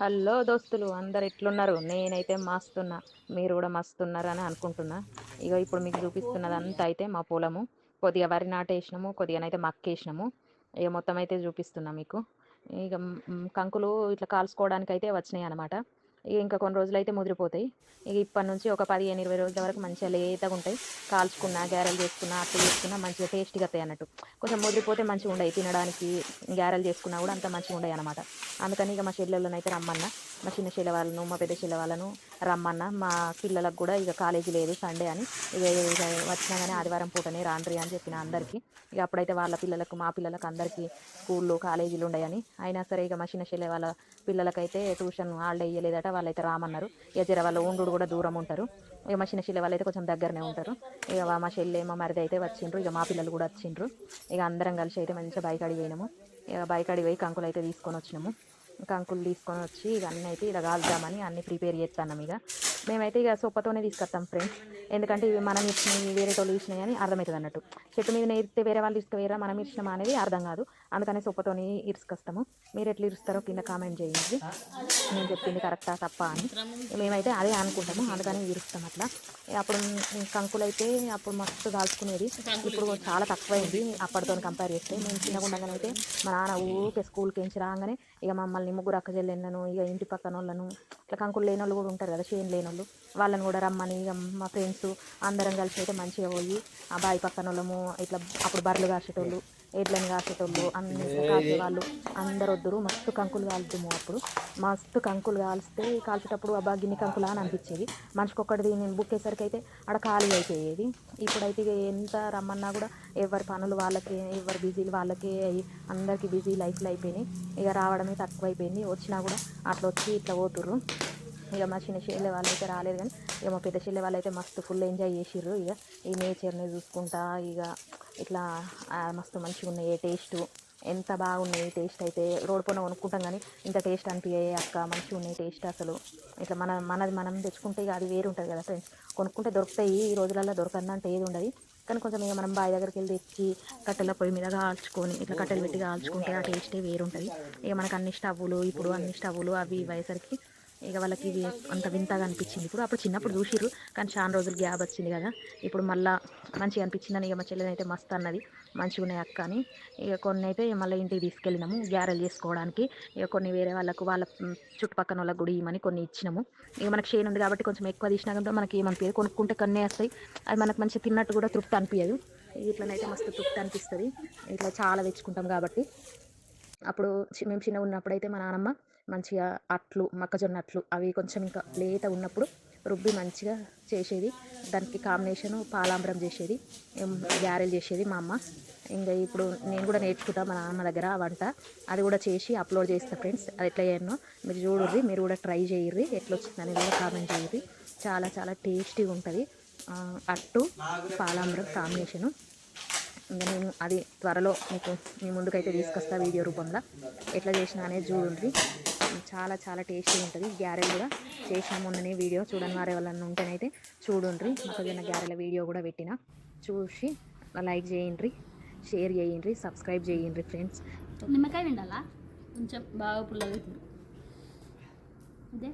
Hello దోస్తులు అందరు ఎట్లున్నారు? నేనైతే మస్తున్నా. మీరు కూడా మస్తున్నారు అని అనుకుంటున్నా. ఇక ఇప్పుడు మీకు చూపిస్తున్నదంతా అయితే మా పొలము. కొద్దిగా వరి నాటేసినాము కొద్దిగానైతే మక్కేసినాము. ఇక మొత్తం అయితే చూపిస్తున్నా మీకు. ఇక కంకులు ఇట్లా కాల్చుకోవడానికి అయితే వచ్చినాయి అనమాట ఇక ఇంకా కొన్ని రోజులు అయితే ముదిరిపోతాయి. ఇక ఇప్పటి నుంచి ఒక పదిహేను ఇరవై రోజుల వరకు మంచిగా లేతగా ఉంటాయి. కాల్చుకున్నా గ్యారెల్ చేసుకున్నా అట్లా చేసుకున్నా మంచిగా టేస్ట్గా అవుతాయి అన్నట్టు. కొంచెం ముదిరిపోతే మంచిగా ఉండయి. తినడానికి గ్యారెల్ చేసుకున్నా కూడా అంత మంచిగా ఉండయి అనమాట అందుకని ఇక మా చెల్లెళ్ళని అయితే రమ్మన్నా. మా చిన్న చెల్లె వాళ్ళను మా పెద్ద చెల్లె వాళ్ళను రమ్మన్నా. మా పిల్లలకు కూడా ఇక కాలేజీ లేదు సండే అని. ఇక ఇక వచ్చినా కానీ ఆదివారం పూటనే రాండ్రి అని చెప్పిన అందరికీ. ఇక అప్పుడైతే వాళ్ళ పిల్లలకు మా పిల్లలకు అందరికీ స్కూళ్ళు కాలేజీలు ఉన్నాయని అయినా సరే ఇక మా చిన్న చెల్లె వాళ్ళ పిల్లలకైతే ట్యూషన్ హాలిడే ఇయ్యలేదట. వాళ్ళైతే రామన్నారు. ఇక జర వాళ్ళ ఉండు కూడా దూరం ఉంటారు. ఇక మా చిన్న చెల్లె వాళ్ళైతే కొంచెం దగ్గరనే ఉంటారు. ఇక మా చెల్లె మా మరిది అయితే వచ్చిండ్రు. ఇక మా పిల్లలు కూడా వచ్చిండ్రు. ఇక అందరం కలిసి అయితే మంచిగా బైక్ అడిగి పోయినాము. ఇక బైక్ అడిగి పోయి కంకులు అయితే తీసుకొని వచ్చినాము. కంకులు తీసుకొని వచ్చి ఇక అన్నీ అయితే ఇలా కాల్దామని అన్ని ప్రిపేర్ చేస్తాను ఇక. మేమైతే ఇక సొప్పతోనే తీసుకొస్తాం ఫ్రెండ్స్ ఎందుకంటే ఇవి మనం ఇచ్చినవి వేరే వాళ్ళు ఇచ్చినాయి అని అర్థమవుతుంది అన్నట్టు. చెట్టు మీద నేర్తే వేరే వాళ్ళు ఇసుకవేరా మనం ఇచ్చినామా అనేది అర్థం కాదు. అందుకని సొప్పతోని ఇరుసుకొస్తాము. మీరు ఎట్లా ఇరుస్తారో కింద కామెంట్ చేయండి. నేను చెప్పింది కరెక్టా తప్ప అని. మేమైతే అదే అనుకుంటాము. అందుకని ఇరుస్తాం అట్లా. ఇక అప్పుడు కంకులైతే కంకులు అయితే అప్పుడు మస్తు దాల్చుకునేది. ఇప్పుడు చాలా తక్కువైంది. అప్పటితో కంపేర్ చేస్తే మేము చిన్నగా ఉండగానైతే మా నాన్న ఊరికే స్కూల్కి ఎంచి రాగానే ఇక మమ్మల్ని ముగ్గురు అక్క చెల్లెళ్ళను ఇక ఇంటి పక్కన వాళ్ళను ఇట్లా కంకులు లేని వాళ్ళు కూడా ఉంటారు కదా చేను లేని వాళ్ళు. వాళ్ళని కూడా రమ్మని ఇక మా ఫ్రెండ్స్ అందరం కలిసి అయితే మంచిగా పోయి ఆ బావి పక్కన వాళ్ళము ఇట్లా అప్పుడు బర్రెలు కాసేటోళ్ళు ఎడ్లని కాసేటోళ్ళు అన్ని కాసేవాళ్ళు అందరు వద్దురు మస్తు కంకులు కాలుద్దుము అప్పుడు. మస్తు కంకులు కాల్స్తే కాల్చేటప్పుడు అబ్బా గిన్ని కంకులా అని అనిపించేది. మనిషికొక్కటిది నేను బుక్కేసరికి అయితే ఆడ ఖాళీ అయిపోయేది. ఇప్పుడైతే ఇక ఎంత రమ్మన్నా కూడా ఎవరి పనులు వాళ్ళకే ఎవరి బిజీలు వాళ్ళకే అయ్యి అందరికీ బిజీ లైఫ్లో అయిపోయినాయి. ఇక రావడమే తక్కువ అయిపోయింది వచ్చినా కూడా అట్లా వచ్చి ఇట్లా పోతుర్రు. ఇక మా చిన్న చెల్లె వాళ్ళు అయితే రాలేదు కానీ ఇక మా పెద్ద చెల్లె వాళ్ళు అయితే మస్తు ఫుల్ ఎంజాయ్ చేసిర్రు. ఇక ఈ నేచర్ని చూసుకుంటా ఇక ఇట్లా మస్తు మంచిగా ఉన్నాయి. టేస్ట్ ఎంత బాగున్నాయి టేస్ట్ అయితే? రోడ్ పైన కొనుక్కుంటాం కానీ ఇంత టేస్ట్ అనిపించాయి అక్క. మంచిగా ఉన్నాయి టేస్ట్ అసలు. ఇట్లా మన మనది మనం తెచ్చుకుంటే ఇక అది వేరు ఉంటుంది కదా ఫ్రెండ్స్ కొనుక్కుంటే దొరుకుతాయి. ఈ రోజులలో దొరకందంటే ఏది ఉండదు. కానీ కొంచెం ఇక మనం బావి దగ్గరికి వెళ్ళి తెచ్చి కట్టెల పొయ్యి మీద కాల్చుకొని ఇట్లా కట్టెలు పెట్టి కాల్చుకుంటే ఆ టేస్టే వేరుంటుంది. ఇక మనకు అన్ని స్టవ్వులు ఇప్పుడు అన్ని స్టవ్వులు అవి ఇవ్వేసరికి ఇక వాళ్ళకి ఇవి అంత వింతగా అనిపించింది ఇప్పుడు. అప్పుడు చిన్నప్పుడు చూసిర్రు కానీ చాలా రోజులు గ్యాప్ వచ్చింది కదా. ఇప్పుడు మళ్ళా మంచిగా అనిపించిందని ఇక మా చెల్లెని అయితే మస్తు అన్నది. మంచిగా ఉన్నాయి అక్క అని. ఇక కొన్ని అయితే మళ్ళీ ఇంటికి తీసుకెళ్ళినాము గ్యారెలు చేసుకోవడానికి. ఇక కొన్ని వేరే వాళ్ళకు వాళ్ళ చుట్టుపక్కన చుట్టుపక్కల గుడి కూడా ఇవ్వమని కొన్ని ఇచ్చినాము. ఇక మనకి షేన్ ఉంది కాబట్టి కొంచెం ఎక్కువ తీసినా మనకి ఏమనిపించదు కొనుక్కుంటే కన్నే వస్తాయి. అది మనకు మంచిగా తిన్నట్టు కూడా తృప్తి అనిపించదు ఇట్లనైతే మస్తు తృప్తి అనిపిస్తుంది. ఇట్లా చాలా తెచ్చుకుంటాం కాబట్టి. అప్పుడు మేము చిన్నగా ఉన్నప్పుడైతే మా నాన్నమ్మ మంచిగా అట్లు మొక్కజొన్న అట్లు అవి కొంచెం ఇంకా లేత ఉన్నప్పుడు రుబ్బి మంచిగా చేసేది. దానికి కాంబినేషను పాలాంబరం చేసేది ఏం చేసేది మా అమ్మ. ఇంకా ఇప్పుడు నేను కూడా నేర్చుకుంటా మా నాన్న దగ్గర వంట. అది కూడా చేసి అప్లోడ్ చేస్తా ఫ్రెండ్స్ అది ఎట్లా చేయను మీరు చూడుర్రి మీరు కూడా ట్రై చేయర్రి. ఎట్లా వచ్చింది కూడా కామెంట్ చేయర్రి. చాలా చాలా టేస్టీగా ఉంటుంది. అట్టు పాలాంబరం కాంబినేషను ఇంకా నేను అది త్వరలో మీకు మీ ముందుకైతే తీసుకొస్తా వీడియో రూపంలో. ఎట్లా చేసిన అనేది చూడండి చాలా చాలా టేస్టీ ఉంటుంది. గ్యారెలు కూడా చేసిన మొన్ననే వీడియో చూడని వారు ఎవరన్నా ఉంటేనైతే చూడండి మొక్కజొన్న గ్యారెల వీడియో కూడా పెట్టిన. చూసి లైక్ చేయండి షేర్ చేయండి సబ్స్క్రైబ్ చేయండి ఫ్రెండ్స్. నిమ్మకాయ విండాలా కొంచెం బాగా పుల్లగా అదే?